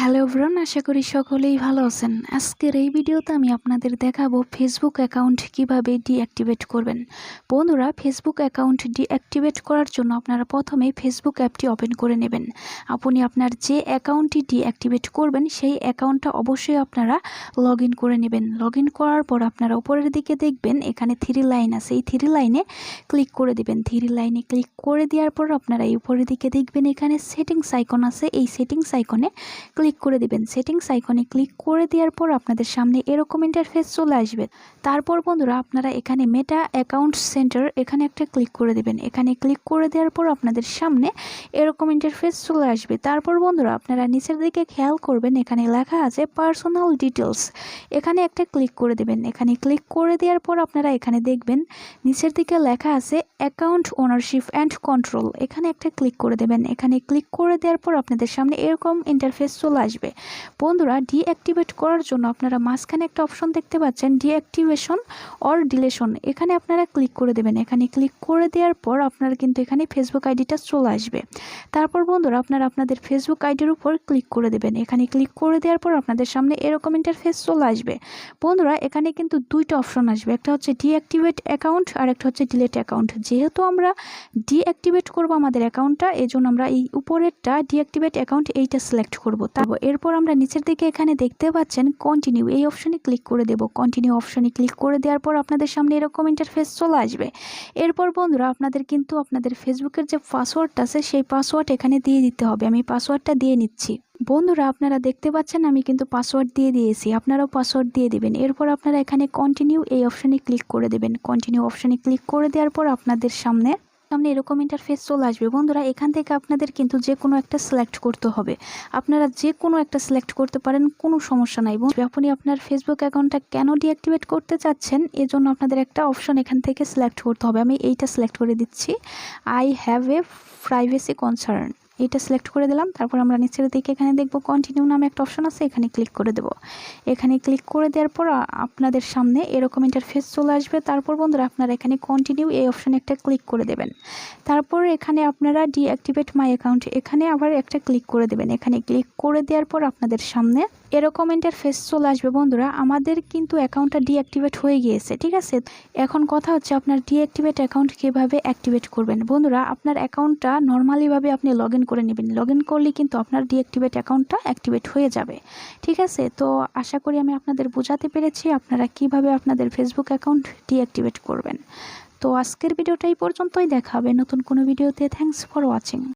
Hello everyone, আশা করি সকলেই ভালো আছেন। আজকের এই ভিডিওতে আমি আপনাদের দেখাবো ফেসবুক অ্যাকাউন্ট কীভাবে ডিঅ্যাক্টিভেট করবেন। বন্ধুরা ফেসবুক অ্যাকাউন্ট ডিঅ্যাক্টিভেট করার জন্য আপনারা প্রথমে ফেসবুক অ্যাপটি ওপেন করে নেবেন। আপনি আপনার যে অ্যাকাউন্টটি ডিঅ্যাক্টিভেট করবেন, সেই অ্যাকাউন্টটা অবশ্যই আপনারা লগ করে নেবেন। লগ করার পর আপনারা উপরের দিকে দেখবেন, এখানে থ্রি লাইন আছে। এই থ্রি লাইনে ক্লিক করে দেবেন। থ্রি লাইনে ক্লিক করে দেওয়ার পর আপনারা এই উপরের দিকে দেখবেন, এখানে সেটিংস আইকন আছে। এই সেটিংস আইকনে ক্লিক করে দিবেন। সেটিংস আইকনে ক্লিক করে দেওয়ার পর আপনাদের সামনে এরকম ইন্টারফেস চলে আসবে। তারপর বন্ধুরা আপনারা এখানে মেটা অ্যাকাউন্ট সেন্টার এখানে একটা ক্লিক করে দেবেন। এখানে ক্লিক করে দেওয়ার পর আপনাদের সামনে এরকম ইন্টারফেস চলে আসবে। তারপর বন্ধুরা আপনারা নিচের দিকে খেয়াল করবেন, এখানে লেখা আছে পার্সোনাল ডিটেলস এখানে একটা ক্লিক করে দেবেন। এখানে ক্লিক করে দেওয়ার পর আপনারা এখানে দেখবেন, নিচের দিকে লেখা আছে অ্যাকাউন্ট ওনারশিপ অ্যান্ড কন্ট্রোল এখানে একটা ক্লিক করে দেবেন। এখানে ক্লিক করে দেওয়ার পর আপনাদের সামনে এরকম ইন্টারফেস চলে আসবে। বন্ধুরা ডিঅ্যাক্টিভেট করার জন্য আপনারা মাঝখানে একটা অপশন দেখতে পাচ্ছেন ডিঅ্যাক্টিভেশন অর ডিলেশন এখানে আপনারা ক্লিক করে দেবেন। এখানে ক্লিক করে দেওয়ার পর আপনারা কিন্তু এখানে ফেসবুক আইডিটা চলে আসবে। তারপর বন্ধুরা, আপনারা আপনাদের ফেসবুক আইডির উপর ক্লিক করে দেবেন। এখানে ক্লিক করে দেওয়ার পর আপনাদের সামনে এরকম ইন্টারফেস চলে আসবে। বন্ধুরা, এখানে কিন্তু দুইটা অপশন আসবে। একটা হচ্ছে ডিঅ্যাক্টিভেট অ্যাকাউন্ট আর একটা হচ্ছে ডিলেট অ্যাকাউন্ট যেহেতু আমরা ডিঅ্যাক্টিভেট করব আমাদের অ্যাকাউন্টটা এই জন্য আমরা এই উপরেরটা ডিঅ্যাক্টিভেট অ্যাকাউন্ট এইটা সিলেক্ট করব। তারপর এরপর আমরা নিচের দিকে এখানে দেখতে পাচ্ছেন কন্টিনিউ এই অপশনে ক্লিক করে দেব। কন্টিনিউ অপশনে ক্লিক করে দেওয়ার পর আপনাদের সামনে এরকম ইন্টারফেস চলে আসবে। এরপর বন্ধুরা, আপনাদের কিন্তু আপনাদের ফেসবুকের যে পাসওয়ার্ডটা আছে, সেই পাসওয়ার্ড এখানে দিয়ে দিতে হবে। আমি পাসওয়ার্ডটা দিয়ে নিচ্ছি। বন্ধুরা, আপনারা দেখতে পাচ্ছেন আমি কিন্তু পাসওয়ার্ড দিয়ে দিয়েছি। আপনারাও পাসওয়ার্ড দিয়ে দিবেন। এরপর আপনারা এখানে কন্টিনিউ এই অপশানে ক্লিক করে দেবেন। কন্টিনিউ অপশানে ক্লিক করে দেওয়ার পর আপনাদের সামনে সামনে এরকম ইন্টারফেস চলে আসবে। বন্ধুরা, এখান থেকে আপনাদের কিন্তু যে কোনো একটা সিলেক্ট করতে হবে। আপনারা যে কোনো একটা সিলেক্ট করতে পারেন, কোনো সমস্যা নাই। আপনি আপনার ফেসবুক অ্যাকাউন্টটা কেন ডিঅ্যাক্টিভেট করতে চাচ্ছেন, এজন্য আপনাদের একটা অপশন এখান থেকে সিলেক্ট করতে হবে। আমি এইটা সিলেক্ট করে দিচ্ছি। I have a privacy concern এটা সিলেক্ট করে দিলাম। তারপর আমরা নিচের দিকে এখানে দেখব কন্টিনিউ নামে একটা অপশন আছে, এখানে ক্লিক করে দেব। এখানে ক্লিক করে দেওয়ার পর আপনাদের সামনে এরকম ইন্টারফেস চলে আসবে। তারপর বন্ধুরা, আপনারা এখানে কন্টিনিউ এই অপশানে একটা ক্লিক করে দেবেন। তারপর এখানে আপনারা ডিঅ্যাক্টিভেট মাই অ্যাকাউন্ট এখানে আবার একটা ক্লিক করে দেবেন। এখানে ক্লিক করে দেওয়ার পর আপনাদের সামনে এরকম ইন্টারফেস চলে আসবে। বন্ধুরা, আমাদের কিন্তু অ্যাকাউন্টটা ডিঅ্যাক্টিভেট হয়ে গিয়েছে, ঠিক আছে? এখন কথা হচ্ছে আপনার ডিঅ্যাক্টিভেট অ্যাকাউন্ট কীভাবে অ্যাক্টিভেট করবেন? বন্ধুরা, আপনার অ্যাকাউন্টটা নর্মালিভাবে আপনি লগ ইন করে নেবেন। লগ ইন করলে কিন্তু আপনার ডিঅ্যাক্টিভেট অ্যাকাউন্টটা অ্যাক্টিভেট হয়ে যাবে। ঠিক আছে? তো আশা করি আমি আপনাদের বোঝাতে পেরেছি আপনারা কীভাবে আপনাদের ফেসবুক অ্যাকাউন্ট ডিঅ্যাক্টিভেট করবেন। তো আজকের ভিডিওটা এই পর্যন্তই। দেখা হবে নতুন কোনো ভিডিওতে। Thanks for watching